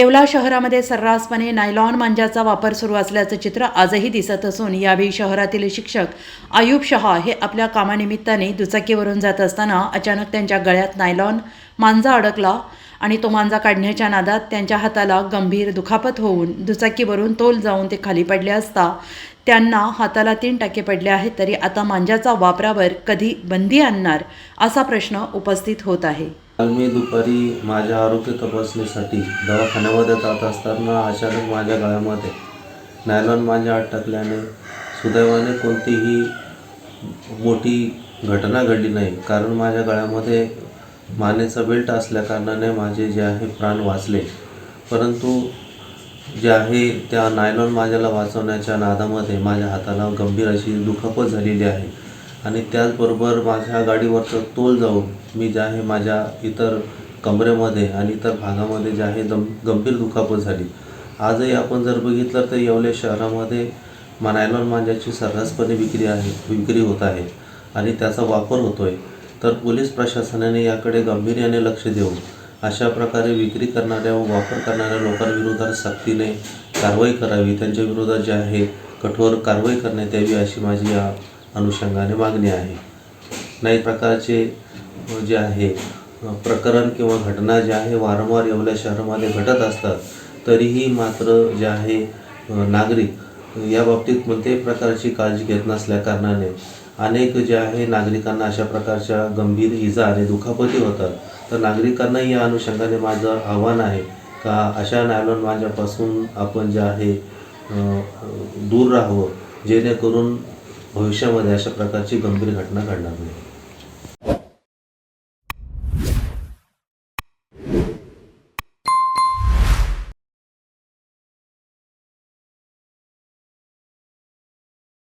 येवला शहरामध्ये सर्रासपणे नायलॉन मांजाचा वापर सुरू असल्याचं चित्र आजही दिसत असून यावेळी शहरातील शिक्षक आयुब शहा हे आपल्या कामानिमित्ताने दुचाकीवरून जात असताना अचानक त्यांच्या गळ्यात नायलॉन मांजा अडकला आणि तो मांजा काढण्याच्या नादात त्यांच्या हाताला गंभीर दुखापत होऊन दुचाकीवरून तोल जाऊन ते खाली पडले असता त्यांना हाताला तीन टाके पडले आहेत तरी आता मांजाचा वापरावर कधी बंदी आणणार असा प्रश्न उपस्थित होत आहे. काल मी दुपारी माझ्या आरोग्य तपासणीसाठी दवाखान्यामध्ये जात असताना अचानक माझ्या गळ्यामध्ये नायलॉन माझ्या अटकल्याने सुदैवाने कोणतीही मोठी घटना घडली नाही. कारण माझ्या गळ्यामध्ये मानेचा बेल्ट असल्याकारणाने माझे जे आहे प्राण वाचले. परंतु जे आहे त्या नायलॉन माझ्याला वाचवण्याच्या नादामध्ये माझ्या हाताला गंभीर अशी दुखापत झालेली आहे. आणि त्याचबरोबर माझ्या गाडीवरचं तोल जाऊन मी जे आहे माझ्या इतर कमरेमध्ये आणि इतर भागामध्ये जे आहे दम गंभीर दुखापत झाली. आजही आपण जर बघितलं तर येवले शहरामध्ये मा नायलॉन मांजाची सर्रासपणे विक्री आहे विक्री होत आहे आणि त्याचा वापर होतो आहे तर पोलीस प्रशासनाने याकडे गांभीर्याने लक्ष देऊन अशा प्रकारे विक्री करणाऱ्या व वापर करणाऱ्या लोकांविरोधात सक्तीने कारवाई करावी त्यांच्या विरोधात जे आहे कठोर कारवाई करण्यात यावी अशी माझी या अनुषंगाने मागणी आहे. नाही प्रकारचे जे आहे प्रकरण किंवा घटना ज्या आहे वारंवार येवल्या शहरामध्ये घडत असतात तरीही मात्र जे आहे नागरिक या बाबतीत कोणत्याही प्रकारची काळजी घेत नसल्याकारणाने अनेक जे आहे नागरिकांना अशा प्रकारच्या गंभीर इजा आणि दुखापती होतात. तर नागरिकांनाही या अनुषंगाने माझं आव्हान आहे का अशा नायलॉन माझ्यापासून आपण जे आहे दूर राहावं जेणेकरून भविष्यामध्ये अशा प्रकारची गंभीर घटना घडणार नाही.